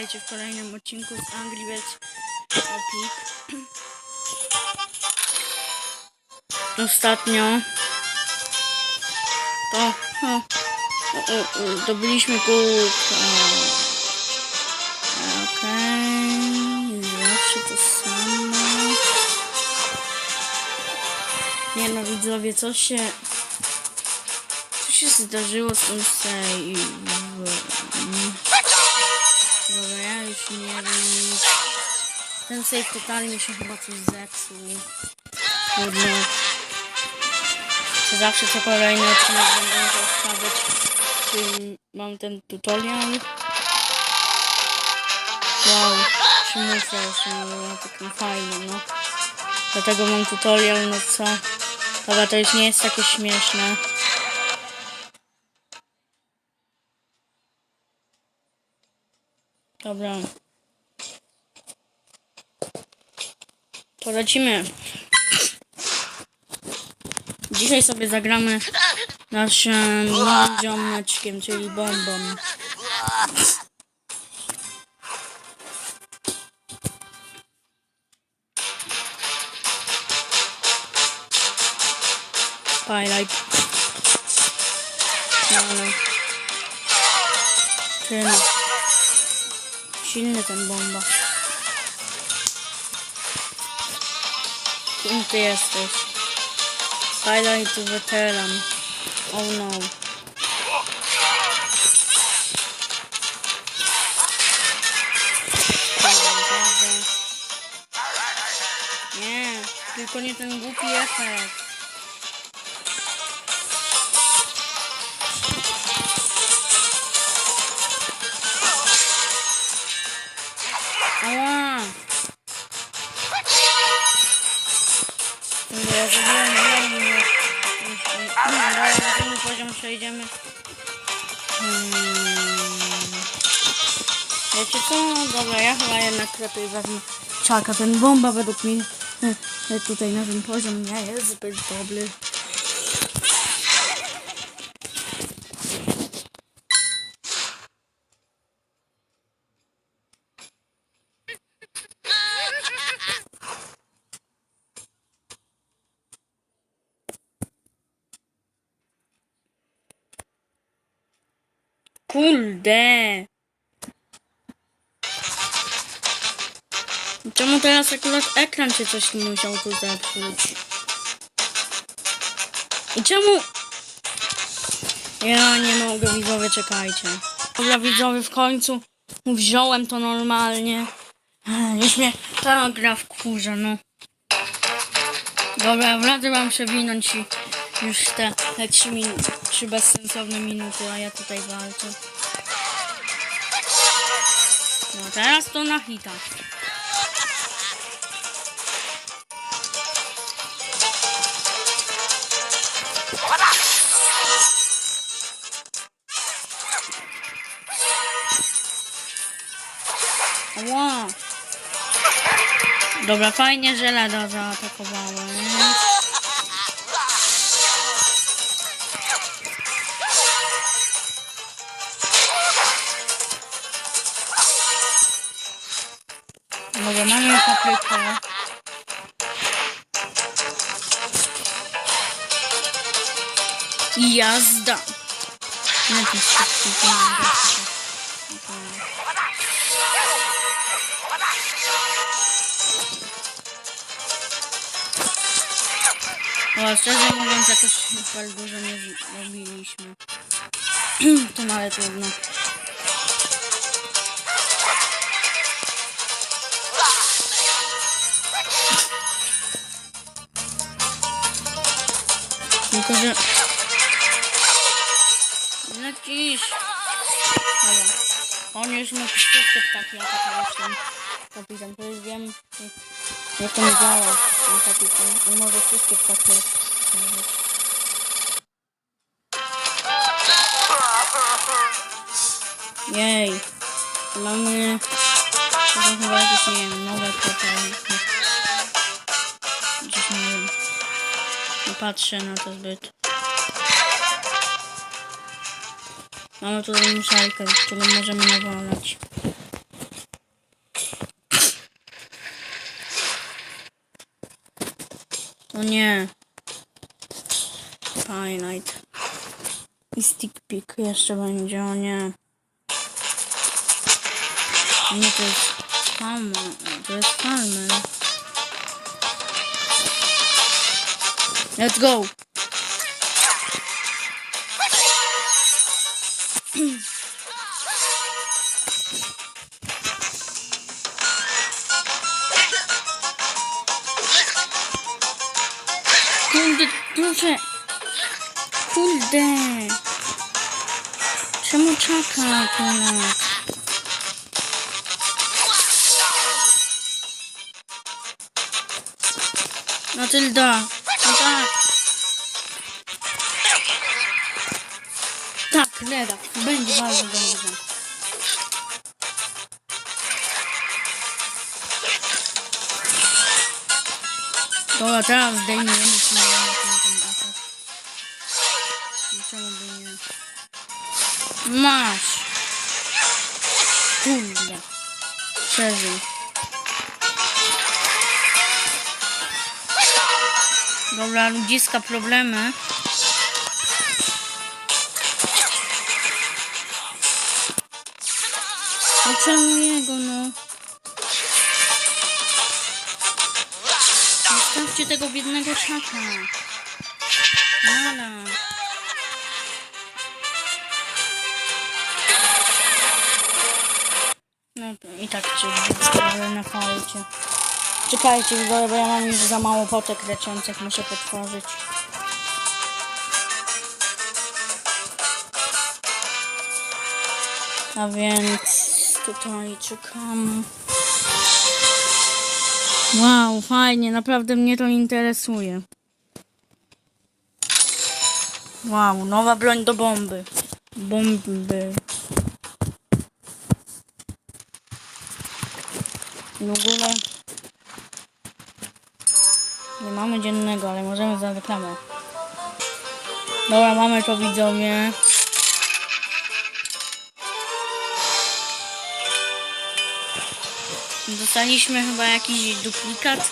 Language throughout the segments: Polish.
witajcie w kolejnym odcinku z Angry Birds Epic. Ostatnio to o, o, o, o, zdobyliśmy kubka. Okej, zawsze to samo. Nie no widzowie, co się co się zdarzyło z tym save'em? Dobra, ja już nie wiem. Ten save totalnie się chyba coś zepsuł. Trudno. Czy zawsze co kolejny odcinek będę to wstawiać, czy mam ten tutorial? Wow, czy muszę jeszcze nie było takim fajnym, no. Dlatego mam tutorial, no co? Dobra, to już nie jest takie śmieszne. Dobra. To lecimy. Dzisiaj sobie zagramy naszym ziomeczkiem, czyli bombą. Highlight. No, Tyle. Silny ten bomba. Kim ty jesteś? Highlight weteran. Oh no. Nie, tylko nie ten głupi efekt. Przejdziemy. Hmm. Wiecie co? Dobra, ja chyba jednak lepiej wezmę czaka. Ten bomba według mnie e, tutaj na ten poziom nie jest zbyt dobry. Kurde! Czemu teraz akurat ekran się coś musiał tu zepsuć? I czemu... Ja nie mogę, widzowie, czekajcie. Dobra, widzowie, w końcu wziąłem to normalnie. Już mnie ta gra wkurza, no. Dobra, wracam wam przewinąć i już te, te trzy, min trzy bezsensowne minuty, a ja tutaj walczę. No teraz to na hita. Ła. Dobra, fajnie, że Leda zaatakowała. nie? Dobra, mamy paprykę. I jazda. Da się tak. O, szczerze mówiąc, jakoś dużo nie robiliśmy. to no, ale trudno. Tylko, że... Lecisz! Dobra. On już mógł wszystkie ptaki atakować ten kapitan. To już wiem, jak to działa ten kapitan. On może wszystkie ptaki atakować. Jej. Mamy... To są chyba jakieś, nie wiem, nowe ptaki. Gdzieś nie wiem. Nie patrzę na to zbyt. Mamy tutaj muszalkę, którą możemy nawalać. No nie. Twilight. I stick pick jeszcze będzie, o nie. Nie, to jest palmer. To jest palmer. Let's go! Kurde, proszę. Kurde. Czemu czeka akurat? Matylda. Tak, Leda. Będzie bardzo dobrze. Dobra, teraz zdejmiemy sobie ten, ten atak. Czemu by nie? Masz! Kurde. Przeżył. Dobra, ludziska problemy. Czemu jego, no? Zostawcie tego biednego szaka. Nala. No i tak cię ale na fałcie. Czekajcie, widzowie, bo ja mam już za mało potek leczących, muszę potworzyć. A więc tutaj czekam. Wow, fajnie, naprawdę mnie to interesuje. Wow, nowa broń do bomby. Bomby. W ogóle nie mamy dziennego, ale możemy za reklamę. Dobra, mamy to widzowie. Dostaliśmy chyba jakiś duplikat.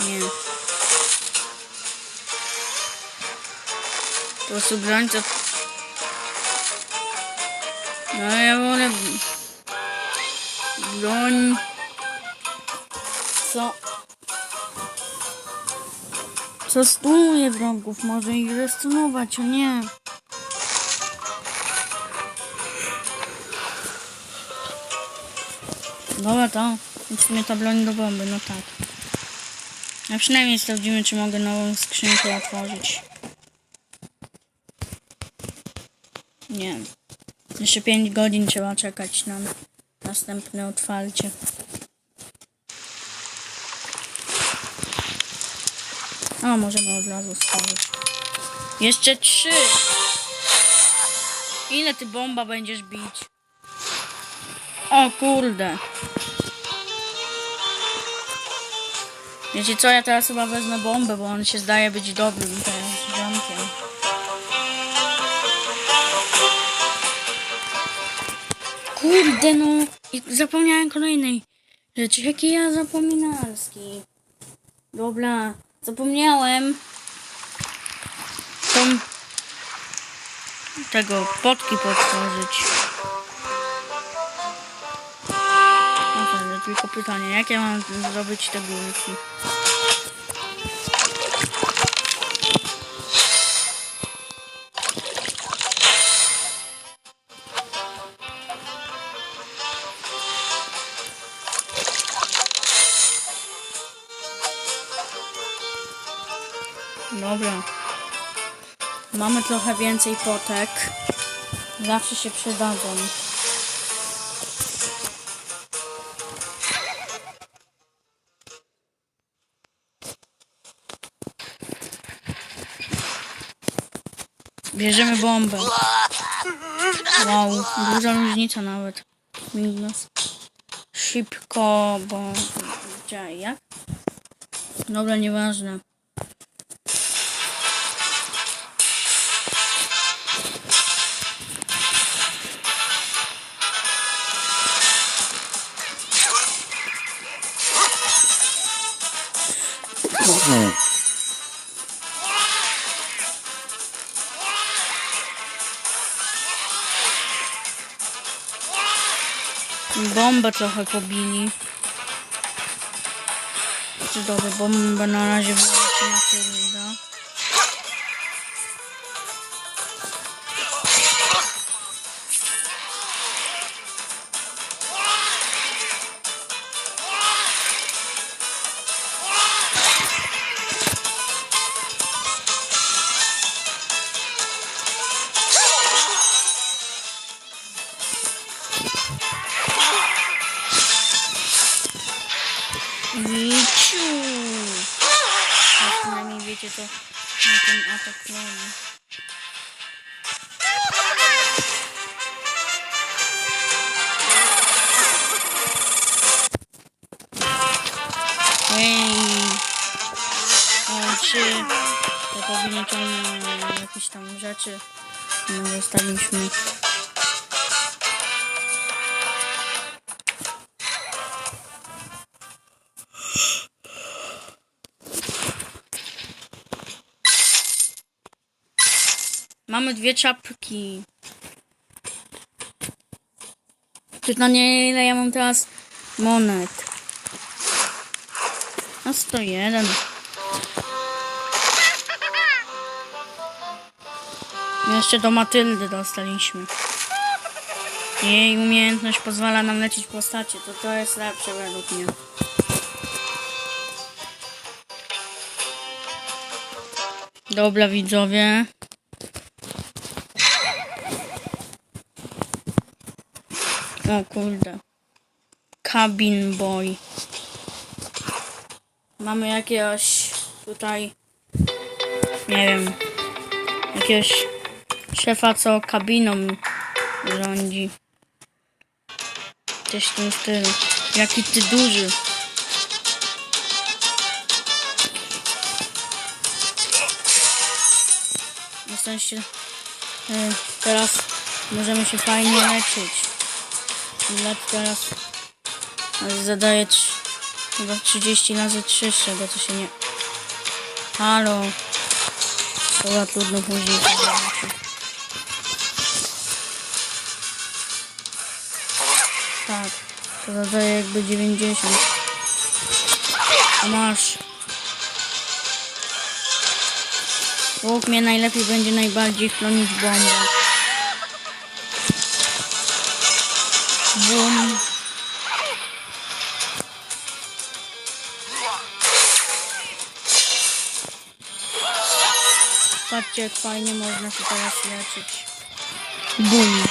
Nie. Po prostu broń to... No ja wolę... Broń... Co? Co stunuje wrogów? Może ich restunować, o nie. Dobra, to w sumie ta broń do bomby, no tak. A przynajmniej sprawdzimy, czy mogę nową skrzynkę otworzyć. Nie. Jeszcze 5 godzin trzeba czekać na następne otwarcie. A, możemy od razu stworzyć. Jeszcze trzy. Ile ty bomba będziesz bić? O kurde. Wiecie co, ja teraz chyba wezmę bombę, bo on się zdaje być dobrym teraz ziomkiem. Kurde no, zapomniałem kolejnej rzeczy. Jaki ja zapominalski. Dobra, zapomniałem tą tego potki potworzyć. Tylko pytanie, jak ja mam zrobić te gumki? Dobra. Mamy trochę więcej potek. Zawsze się przydadzą. Bierzemy bombę. Wow, duża różnica nawet. Minus. Szybko, bo... Jak? Dobra, nieważne. Bombę trochę pobili. Czy dobra, bombę na razie wyłączy na tyle, wiecie to na ten atak robi. Ej! O, trzy te powinieczone jakieś tam rzeczy no, dostaliśmy. Mamy dwie czapki. Pytanie, ile ja mam teraz monet? No 101. Jeszcze do Matyldy dostaliśmy. Jej umiejętność pozwala nam lecieć postacie, to to jest lepsze według mnie. Dobra widzowie. O kurde. Cabin boy. Mamy jakiegoś tutaj nie wiem jakiegoś szefa co kabiną rządzi. Coś w tym stylu. Jaki ty duży. Na szczęście e, teraz możemy się fajnie leczyć. Lek teraz zadaje trz- chyba 30 razy 3, z czego to się nie... Halo. Dobra, trudno później. Tak. To zadaje jakby 90. A masz. Według mnie najlepiej będzie najbardziej chronić bombę. Bum. Patrzcie jak fajnie można się teraz leczyć. Bum.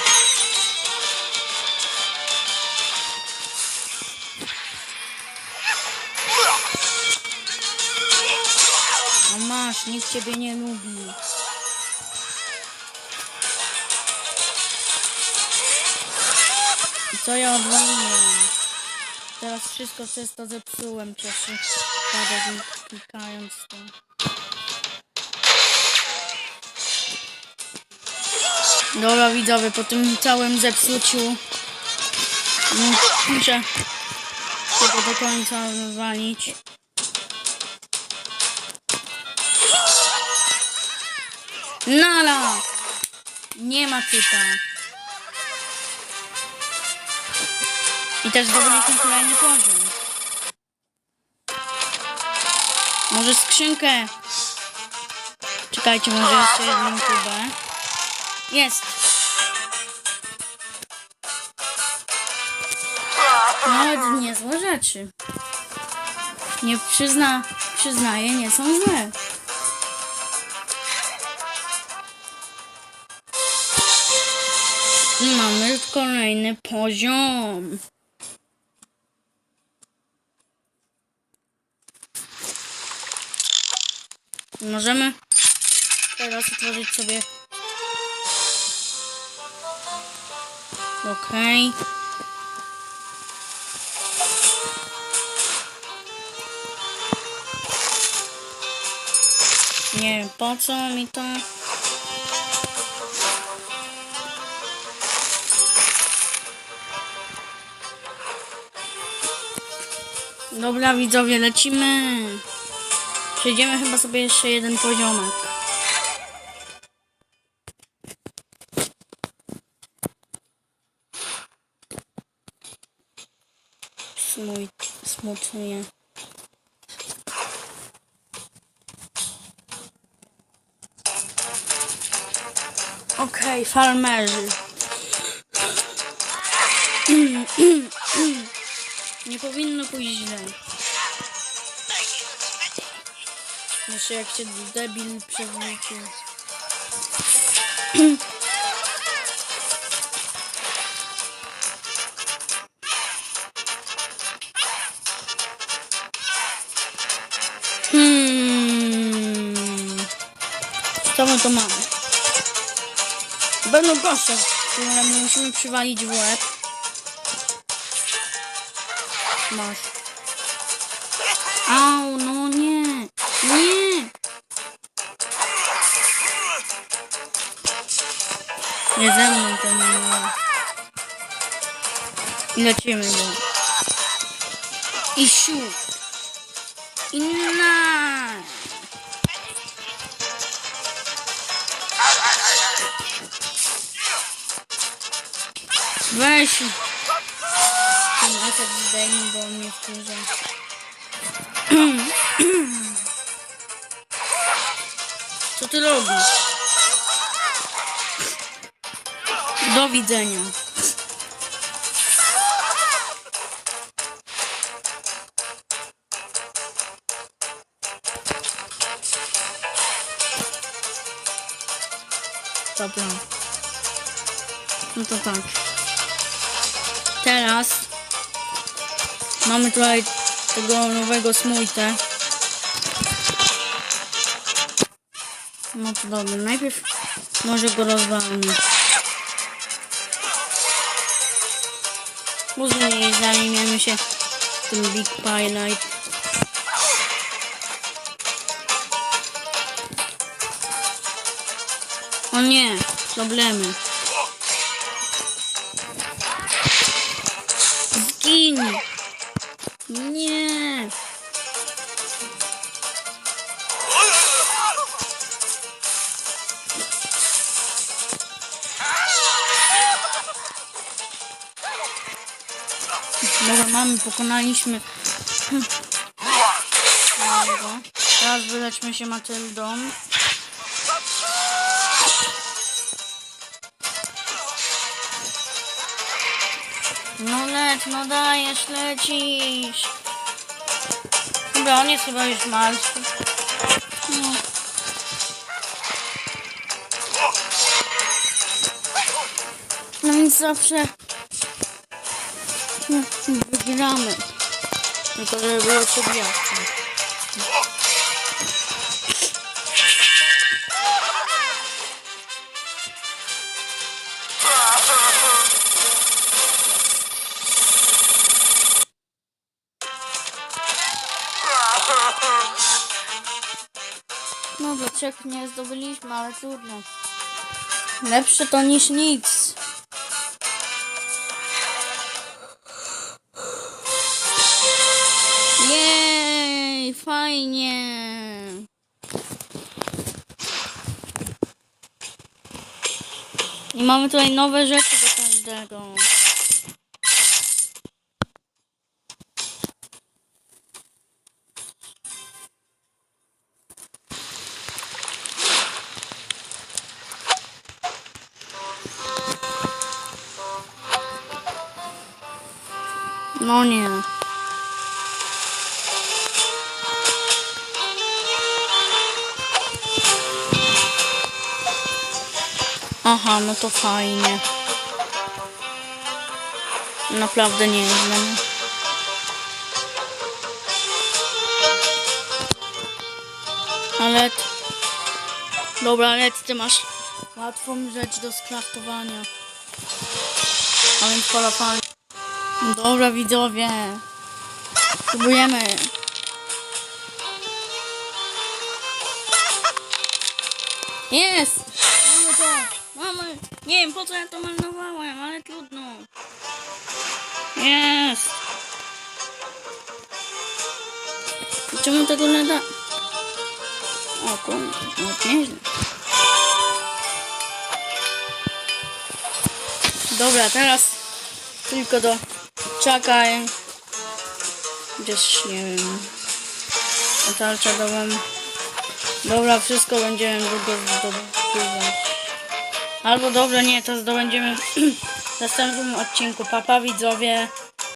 A masz, co ja odwaliłem? Teraz wszystko przez to zepsułem przez przypadek klikając to. Dobra widzowie, po tym całym zepsuciu muszę tego do końca wywalić. Nala! Nie ma typa. I też zdobyliśmy kolejny poziom. Może skrzynkę. Czekajcie, może jeszcze jedną kubę. Jest. Nawet niezłe rzeczy. Nie przyzna, przyznaję, nie są złe. Mamy kolejny poziom. Możemy teraz utworzyć sobie. Okej. Nie wiem po co mi to. Dobra widzowie, lecimy. Przejdziemy chyba sobie jeszcze jeden poziomek. Smut, smutnie. Okej, farmerzy. Nie powinno pójść źle. Jeszcze jak się debil przewrócił. Hmm. Co my to mamy? Będą goście, które musimy przywalić w łeb. Masz. Au, no. Nie. I lecimy go. I siu. I na. Weź. Ten efekt zdejmij, bo on mnie wkurza. Co ty robisz? Do widzenia. Dobra. No to tak. Teraz mamy tutaj tego nowego smójtę. No to dobra, najpierw może go rozwalmy. Później zajmiemy się tym Big Pilot. O nie, problemy. Zgin! Nie! Dobra, mamy, pokonaliśmy. Dobra. Teraz wyleczmy się Matyldą. No leć, no dajesz, lecisz. Dobra, on jest chyba już martwy. No. No więc zawsze no, wygramy. Tylko żeby było przebijaczne. No do trzech nie zdobyliśmy, ale trudno. Lepsze to niż nic. Jej, fajnie. I mamy tutaj nowe rzeczy do każdego. No nie. Aha, no to fajnie. Naprawdę nieźle. Ale... Dobra, ale ty masz łatwą rzecz do skraftowania. A więc polapanie. Dobra widzowie. Próbujemy. Jest! Mamy to! Mamy! Nie wiem po co ja to marnowałem, ale trudno. Jest! Czemu tego nie da? O kurde, no nieźle. Dobra, teraz tylko do czekaj. Gdzieś, nie wiem. Tarcza dałam. Dobra, wszystko będziemy długo zdobywać. Albo dobra, nie, to zdobędziemy w następnym odcinku. Papa widzowie.